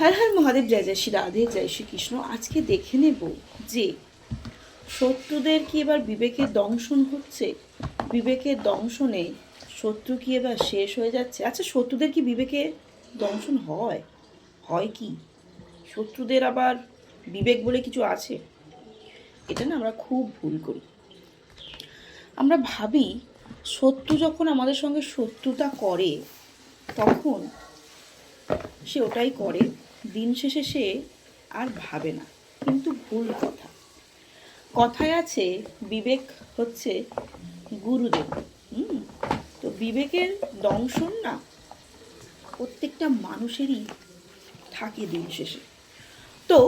হর হর মহাদেব, জয় জয় শ্রী রাধে, জয় শ্রীকৃষ্ণ আজকে দেখে নেব যে শত্রুদের কি এবার বিবেকের দংশন হচ্ছে? বিবেকের দংশনে শত্রু কি এবার শেষ হয়ে যাচ্ছে? আচ্ছা শত্রুদের কি বিবেকে দংশন হয়? হয় কি? শত্রুদের আবার বিবেক বলে কিছু আছে? এটা না আমরা খুব ভুল করি। আমরা ভাবি, শত্রু যখন আমাদের সঙ্গে শত্রুতা করে, তখন সে ওটাই করে। দিন শেষে সে আর ভাবে না, কিন্তু ভুল কথা। কথায় আছে, বিবেক হচ্ছে গুরুদেব। হুম? তো বিবেকের দংশন না প্রত্যেকটা মানুষেরই থাকে দিন শেষে। তো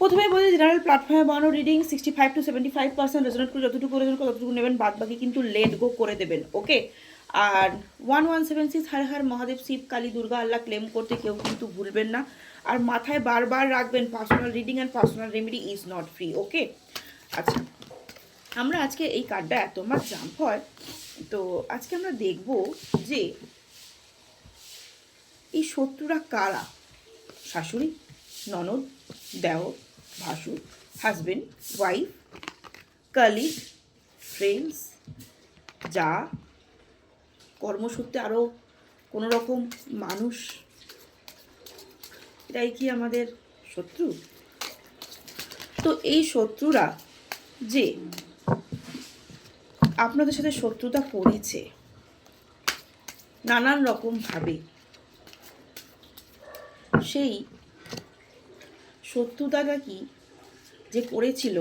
প্রথমে বলি জেনারেল প্ল্যাটফর্মে বানানো reading sixty five to seventy five percent resonate করে যতটুকু রেজনেট করে ততটুকু নেবেন বাদ বাকি কিন্তু লেট গো করে দেবেন ওকে আর one one seven six Har Har Mahadev, Shiv, Kali, Durga, Allah claim করতে কেউ কিন্তু ভুলবেন না। আর মাথায় বারবার রাখবেন personal reading and personal remedy is not free okay আচ্ছা আমরা আজকে এই কার্ডটা এত মাস জাম্প হয় তো আজকে আমরা দেখব যে এই শত্রুরা কারা? শাশুড়ি, ননদ, দেওর, ভাসুর হাজবেন্ড ওয়াইফ কালিগ ফ্রেন্ডস যা কর্মসূত্রে আরও কোনো রকম মানুষ এটাই কি আমাদের শত্রু? তো এই শত্রুরা যে আপনাদের সাথে শত্রুতা করেছে, নানান রকমভাবে সেই শত্রুতাটা কি যে করেছিল,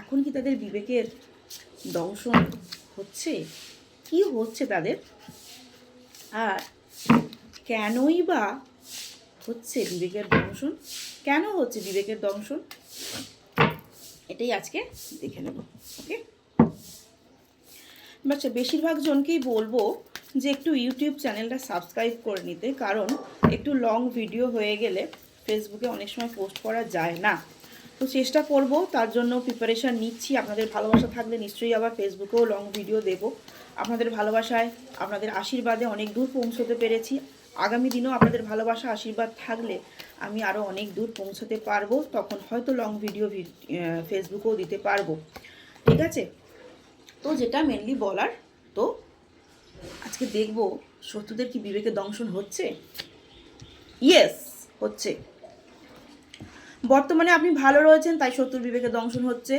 এখন কি তাদের বিবেকের দংশন হচ্ছে? কি হচ্ছে তাদের? আর কেনই বা হচ্ছে বিবেকের দংশন? কেন হচ্ছে বিবেকের দংশন? এটাই আজকে দেখে নেব, ওকে? বাচ্চা বেশিরভাগ জনকেই বলব যে একটু ইউটিউব চ্যানেলটা সাবস্ক্রাইব করে নিতে, কারণ একটু লং ভিডিও হয়ে গেলে ফেসবুকে অনেক সময় পোস্ট করা যায় না। তো চেষ্টা করব, তার জন্য প্রিপারেশান নিচ্ছি। আপনাদের ভালোবাসা থাকলে নিশ্চয়ই আবার ফেসবুকেও লং ভিডিও দেব। আপনাদের ভালোবাসায়, আপনাদের আশীর্বাদে অনেক দূর পৌঁছতে পেরেছি। আগামী দিনেও আপনাদের ভালোবাসা, আশীর্বাদ থাকলে আমি আরও অনেক দূর পৌঁছতে পারব। তখন হয়তো লং ভিডিও ফেসবুকেও দিতে পারব। ঠিক আছে? তো যেটা মেনলি বলার, তো আজকে দেখব শত্রুদের কি বিবেকে দংশন হচ্ছে? ইয়েস হচ্ছে। বর্তমানে আপনি ভালো রয়েছেন, তাই শত্রুর বিবেকে দংশন হচ্ছে।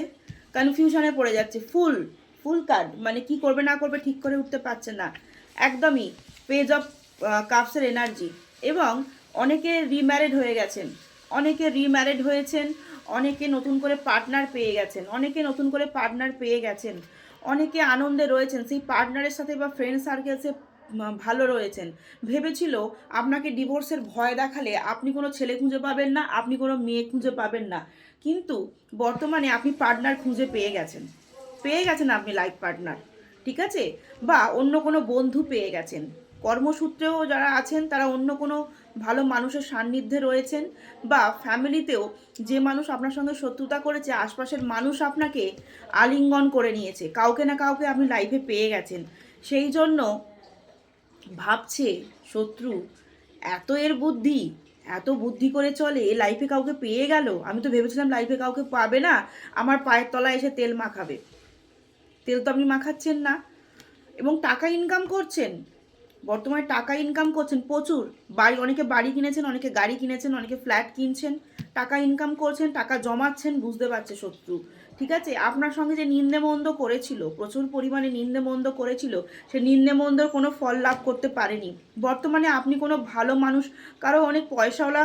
কনফিউশনে পড়ে যাচ্ছে। ফুল ফুল কার্ড মানে কি করবে না করবে ঠিক করে উঠতে পারছে না। একদমই পেজ অফ কাপসের এনার্জি এবং অনেকে রিম্যারিড হয়ে গেছেন। অনেকে রিম্যারিড হয়েছেন, অনেকে নতুন করে পার্টনার পেয়ে গেছেন, অনেকে নতুন করে পার্টনার পেয়ে গেছেন, অনেকে আনন্দে রয়েছেন, সেই পার্টনারের সাথে বা ফ্রেন্ড সার্কেলসে ভালো রয়েছেন। ভেবেছিল আপনাকে ডিভোর্সের ভয় দেখালে আপনি কোনো ছেলে খুঁজে পাবেন না, আপনি কোনো মেয়ে খুঁজে পাবেন না। কিন্তু বর্তমানে আপনি পার্টনার খুঁজে পেয়ে গেছেন। পেয়ে গেছেন আপনি লাইফ পার্টনার ঠিক আছে? বা অন্য কোনো বন্ধু পেয়ে গেছেন। কর্মসূত্রেও যারা আছেন, তারা অন্য কোনো ভালো মানুষের সান্নিধ্যে রয়েছেন বা ফ্যামিলিতেও যে মানুষ আপনার সঙ্গে শত্রুতা করেছে, আশপাশের মানুষ আপনাকে আলিঙ্গন করে নিয়েছে। কাউকে না কাউকে আপনি লাইফে পেয়ে গেছেন। সেই জন্য ভাবছে শত্রু, এত এর বুদ্ধি, এত বুদ্ধি করে চলে লাইফে কাউকে পেয়ে গেল? আমি তো ভেবেছিলাম লাইফে কাউকে পাবে না, আমার পায়ের তলায় এসে তেল মাখাবে। তেল তো আপনি মাখাচ্ছেন না। এবং টাকা ইনকাম করছেন। বর্তমানে টাকা ইনকাম করছেন, প্রচুর। বাড়ি, অনেকে বাড়ি কিনেছেন, অনেকে গাড়ি কিনেছেন, অনেকে ফ্ল্যাট কিনছেন। টাকা ইনকাম করছেন, টাকা জমাচ্ছেন, বুঝতে পারছে শত্রু। ঠিক আছে? আপনার সঙ্গে যে নিন্দে মন্দ করেছিল, প্রচুর পরিমাণে নিন্দে মন্দ করেছিল, সে নিন্দেমন্দর কোনো ফল লাভ করতে পারেনি। বর্তমানে আপনি কোনো ভালো মানুষ, কারও অনেক পয়সাওয়ালা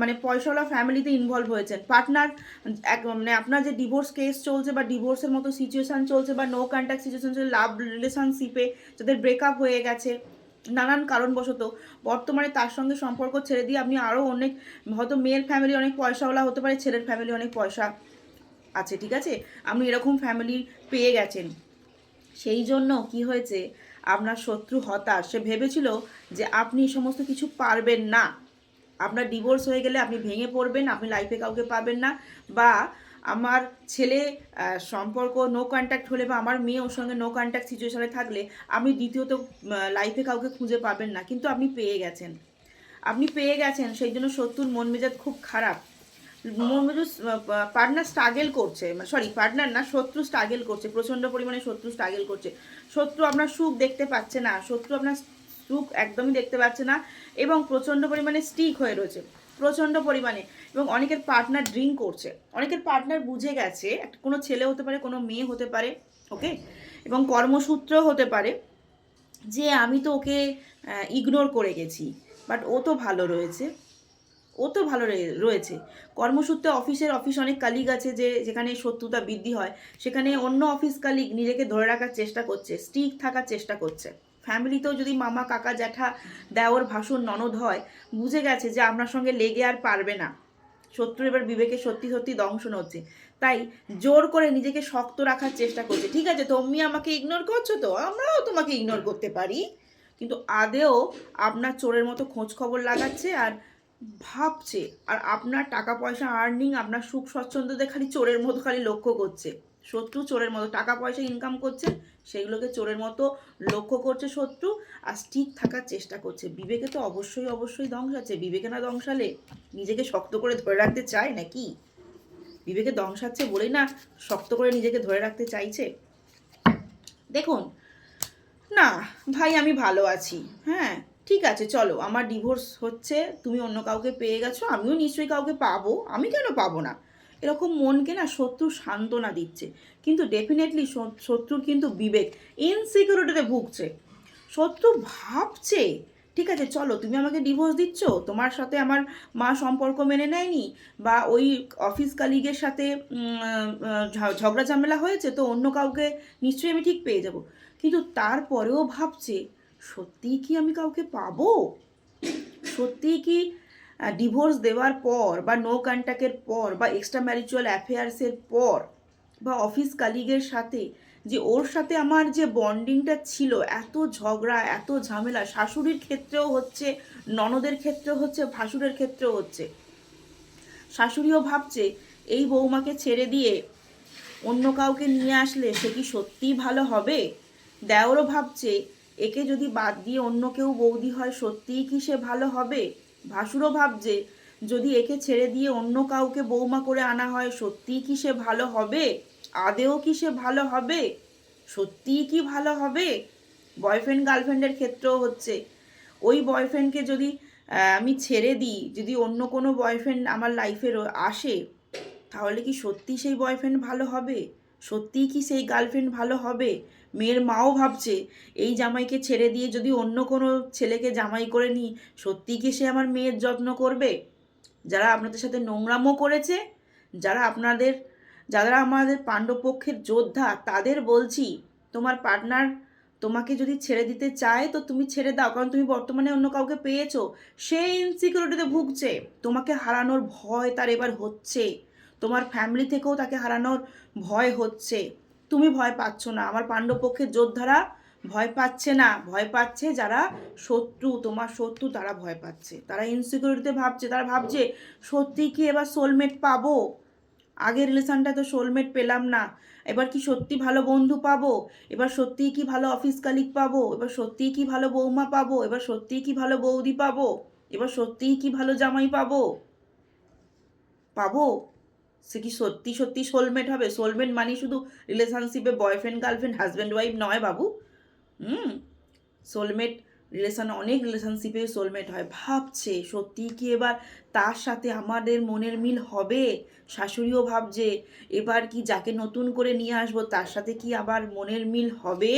মানে পয়সাওয়ালা ফ্যামিলিতে ইনভলভ হয়েছেন। পার্টনার এক মানে আপনার যে ডিভোর্স কেস চলছে বা ডিভোর্সের মতো সিচুয়েশান চলছে বা নো কন্ট্যাক্ট সিচুয়েশান চলছে লাভ রিলেশনশিপে যাদের ব্রেকআপ হয়ে গেছে, নানান কারণবশত, বর্তমানে তার সঙ্গে সম্পর্ক ছেড়ে দিয়ে আপনি আরও অনেক, হয়তো মেয়ের ফ্যামিলি অনেক পয়সাওয়ালা হতে পারে, ছেলের ফ্যামিলি অনেক পয়সা আছে, ঠিক আছে? আপনি এরকম ফ্যামিলি পেয়ে গেছেন। সেই জন্য কি হয়েছে, আপনার শত্রু হতাশ। সে ভেবেছিল যে আপনি সমস্ত কিছু পারবেন না। আপনার ডিভোর্স হয়ে গেলে আপনি ভেঙে পড়বেন, আপনি লাইফে কাউকে পাবেন না বা আমার ছেলে সম্পর্ক নো কন্ট্যাক্ট হলে বা আমার মেয়ে ওর সঙ্গে নো কন্ট্যাক্ট সিচুয়েশনে থাকলে আপনি দ্বিতীয়ত লাইফে কাউকে খুঁজে পাবেন না। কিন্তু আপনি পেয়ে গেছেন। আপনি পেয়ে গেছেন, সেই জন্য শত্রুর মন মেজাজ খুব খারাপ। মন মেজাজ পার্টনার স্ট্রাগেল করছে সরি পার্টনার না, শত্রু স্ট্রাগেল করছে, প্রচণ্ড পরিমাণে শত্রু স্ট্রাগেল করছে। শত্রু আপনার সুখ দেখতে পাচ্ছে না, শত্রু আপনার সুখ একদমই দেখতে পাচ্ছে না এবং প্রচণ্ড পরিমাণে স্টিক হয়ে রয়েছে, প্রচণ্ড পরিমাণে এবং অনেকের পার্টনার ড্রিঙ্ক করছে। অনেকের পার্টনার বুঝে গেছে কোনো ছেলে হতে পারে, কোনো মেয়ে হতে পারে ওকে এবং কর্মসূত্র হতে পারে যে আমি তো ওকে ইগনোর করে গেছি বাট ও তো ভালো রয়েছে, ও তো ভালো রয়ে- রয়েছে। কর্মসূত্রে অফিসের, অফিস অনেক কালিগ আছে যে যেখানে শত্রুতা বৃদ্ধি হয়, সেখানে অন্য অফিস কালিগ নিজেকে ধরে রাখার চেষ্টা করছে স্টিক থাকার চেষ্টা করছে। ফ্যামিলিতেও যদি মামা, কাকা, জ্যাঠা, দেওর, ভাসুর, ননদ হয়, বুঝে গেছে যে আপনার সঙ্গে লেগে আর পারবে না। শত্রু এবার বিবেকে সত্যি সত্যি দংশন হচ্ছে তাই জোর করে নিজেকে শক্ত রাখার চেষ্টা করছে। ঠিক আছে, তুমি আমাকে ইগনোর করছ তো? আমরাও তোমাকে ইগনোর করতে পারি। কিন্তু আদেও আপনার চোরের মতো খোঁজ খবর লাগাচ্ছে আর ভাবছে, আর আপনার টাকা পয়সা আর্নিং আপনার সুখ স্বচ্ছন্দতে খালি চোরের মতো খালি লক্ষ্য করছে। শত্রু চোরের মতো টাকা পয়সা ইনকাম করছে সেগুলোকে চোরের মতো লক্ষ্য করছে শত্রু আর স্টিক থাকার চেষ্টা করছে। বিবেকে তো অবশ্যই অবশ্যই ধ্বংসাচ্ছে বিবেকে না ধ্বংসালে নিজেকে শক্ত করে ধরে রাখতে চায় নাকি? বিবেকে ধ্বংসাচ্ছে বলেই না শক্ত করে নিজেকে ধরে রাখতে চাইছে? দেখুন, না, ভাই আমি ভালো আছি হ্যাঁ ঠিক আছে, চলো, আমার ডিভোর্স হচ্ছে, তুমি অন্য কাউকে পেয়ে গেছো, আমিও নিশ্চয়ই কাউকে পাবো। আমি কেন পাবো না? এরকম মনকে না শত্রু সান্ত্বনা দিচ্ছে। কিন্তু ডেফিনেটলি শত্রুর কিন্তু বিবেক ইনসিকিউরিটিতে ভুগছে। শত্রু ভাবছে, ঠিক আছে, চলো, তুমি আমাকে ডিভোর্স দিচ্ছ, তোমার সাথে আমার মা সম্পর্ক মেনে নেয়নি, বা ওই অফিস কালিগের সাথে ঝগড়া ঝামেলা হয়েছে, তো অন্য কাউকে নিশ্চয়ই আমি ঠিক পেয়ে যাব। কিন্তু তারপরেও ভাবছে, সত্যিই কি আমি কাউকে পাবো? সত্যিই কি ডিভোর্স দেওয়ার পর বা নো কন্ট্যাক্টের পর বা এক্সট্রা ম্যারিচুয়াল অ্যাফেয়ার্সের পর বা অফিস কালিগের সাথে যে ওর সাথে আমার যে বন্ডিংটা ছিল, এত ঝগড়া, এত ঝামেলা, শাশুড়ির ক্ষেত্রেও হচ্ছে, ননদের ক্ষেত্রেও হচ্ছে, ভাসুরের ক্ষেত্রেও হচ্ছে। শাশুড়িও ভাবছে, এই বৌমাকে ছেড়ে দিয়ে অন্য কাউকে নিয়ে আসলে সে কি সত্যিই ভালো হবে? দেওরও ভাবছে, একে যদি বাদ দিয়ে অন্য কেউ বৌদি হয়, সত্যিই কি সে ভালো হবে? ভাসুরও ভাবছে, যদি একে ছেড়ে দিয়ে অন্য কাউকে বৌমা করে আনা হয়, সত্যিই কি সে ভালো হবে? আদেও কি সে ভালো হবে? সত্যিই কি ভালো হবে? বয়ফ্রেন্ড গার্লফ্রেন্ডের ক্ষেত্রেও হচ্ছে। ওই বয়ফ্রেন্ডকে যদি আমি ছেড়ে দিই, যদি অন্য কোনো বয়ফ্রেন্ড আমার লাইফে আসে, তাহলে কি সত্যি সেই বয়ফ্রেন্ড ভালো হবে? সত্যিই কি সেই গার্লফ্রেন্ড ভালো হবে? মেয়ের মাও ভাবছে, এই জামাইকে ছেড়ে দিয়ে যদি অন্য কোনো ছেলেকে জামাই করে নিই সত্যিই কি সে আমার মেয়ের যত্ন করবে? যারা আপনাদের সাথে নোংরামও করেছে, যারা আপনাদের, যারা আমাদের পাণ্ডবপক্ষের যোদ্ধা, তাদের বলছি, তোমার পার্টনার তোমাকে যদি ছেড়ে দিতে চায়, তো তুমি ছেড়ে দাও, কারণ তুমি বর্তমানে অন্য কাউকে পেয়েছ। সে ইনসিকিউরিটিতে ভুগছে। তোমাকে হারানোর ভয় তার এবার হচ্ছে। তোমার ফ্যামিলি থেকেও তাকে হারানোর ভয় হচ্ছে। তুমি ভয় পাচ্ছ না। আমার পাণ্ডবপক্ষের যোদ্ধারা ভয় পাচ্ছে না। ভয় পাচ্ছে যারা শত্রু, তোমার শত্রু তারা ভয় পাচ্ছে। তারা ইনসিকিউরিটিতে ভাবছে, তারা ভাবছে, সত্যি কি এবার সোলমেট পাবো? আগের রিলেশনটা তো সোলমেট পেলাম না। এবার কি সত্যি ভালো বন্ধু পাবো? এবার সত্যিই কি ভালো অফিস কালিগ পাবো? এবার সত্যিই কি ভালো বৌমা পাবো? এবার সত্যিই কি ভালো বৌদি পাবো? এবার সত্যিই কি ভালো জামাই পাবো? পাবো? সে কি সত্যি সত্যি সোলমেট হবে? সোলমেট মানে শুধু রিলেশনশিপে বয়ফ্রেন্ড গার্লফ্রেন্ড হাজব্যান্ড ওয়াইফ নয় বাবু। হুম? সোলমেট রিলেশন অনেক রিলেশনশিপে সোলমেট হয়। ভাবছে, সত্যি কি এবার তার সাথে আমাদের মনের মিল হবে? শাশুড়িও ভাবছে, এবার কি যাকে নতুন করে নিয়ে আসব, তার সাথে কি আবার মনের মিল হবে?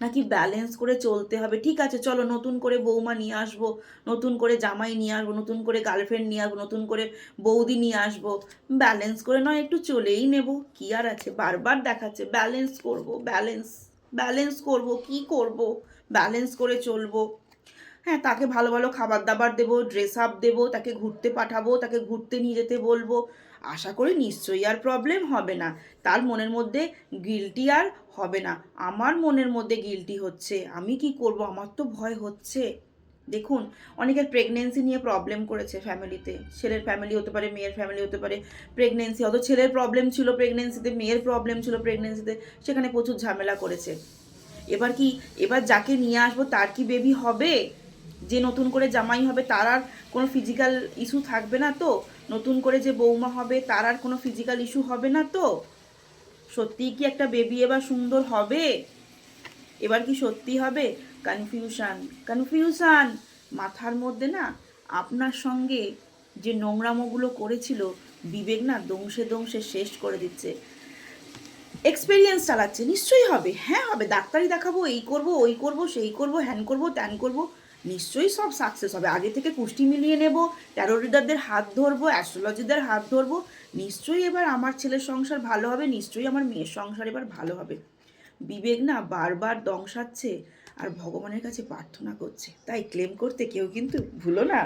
নাকি ব্যালেন্স করে চলতে হবে? ঠিক আছে, চলো নতুন করে বৌমা নিয়ে আসব, নতুন করে জামাই নিয়ে আসব, নতুন করে গার্লফ্রেন্ড নিয়ে আসব, নতুন করে বৌদি নিয়ে আসব। ব্যালেন্স করে নয়, একটু চলেই নেব। কি আর আছে? বারবার দেখাচ্ছে ব্যালেন্স করব ব্যালেন্স ব্যালেন্স করব, কি করব? ব্যালেন্স করে চলবো। হ্যাঁ তাকে ভালো ভালো খাবার দাবার দেবো ড্রেস আপ দেবো, তাকে ঘুরতে পাঠাবো, তাকে ঘুরতে নিয়ে যেতে বলব। আশা করি নিশ্চয়ই আর প্রবলেম হবে না। তার মনের মধ্যে গিলটি আর হবে না। আমার মনের মধ্যে গিলটি হচ্ছে। আমি কি করব? আমার তো ভয় হচ্ছে। দেখুন, অনেকের প্রেগনেন্সি নিয়ে প্রবলেম করেছে ফ্যামিলিতে ছেলের ফ্যামিলি হতে পারে, মেয়ের ফ্যামিলি হতে পারে। প্রেগনেন্সি হয়তো ছেলের প্রবলেম ছিল প্রেগনেন্সিতে মেয়ের প্রবলেম ছিল প্রেগনেন্সিতে সেখানে প্রচুর ঝামেলা করেছে। এবার কি, এবার যাকে নিয়ে আসব, তার কি বেবি হবে? যে নতুন করে জামাই হবে, তার আর কোনো ফিজিক্যাল ইস্যু থাকবে না তো? নতুন করে যে বৌমা হবে, তার আর কোনো ফিজিক্যাল ইস্যু হবে না তো? সত্যিই কি একটা বেবি এবার সুন্দর হবে? এবার কি সত্যি হবে? কনফিউশন কনফিউশন মাথার মধ্যে না আপনার সঙ্গে যে নোংরামোগুলো করেছিল, বিবেক না দংশে দংশে শেষ করে দিচ্ছে। এক্সপেরিয়েন্স চালাচ্ছে, নিশ্চয়ই হবে। হ্যাঁ হবে। ডাক্তারি দেখাবো, এই করব, ওই করব, সেই করব, হ্যান করব, ত্যান করব। নিশ্চয়ই সব সাকসেস হবে। আগে থেকে কুষ্টি মিলিয়ে নেব ট্যারো রিডারদের হাত ধরবো অ্যাস্ট্রোলজিদের হাত ধরবো, নিশ্চয়ই এবার আমার ছেলের সংসার ভালো হবে, নিশ্চয়ই আমার মেয়ের সংসার এবার ভালো হবে। বিবেক না বারবার দংশাচ্ছে আর ভগবানের কাছে প্রার্থনা করছে। তাই ক্লেম করতে কেউ কিন্তু ভুলো না।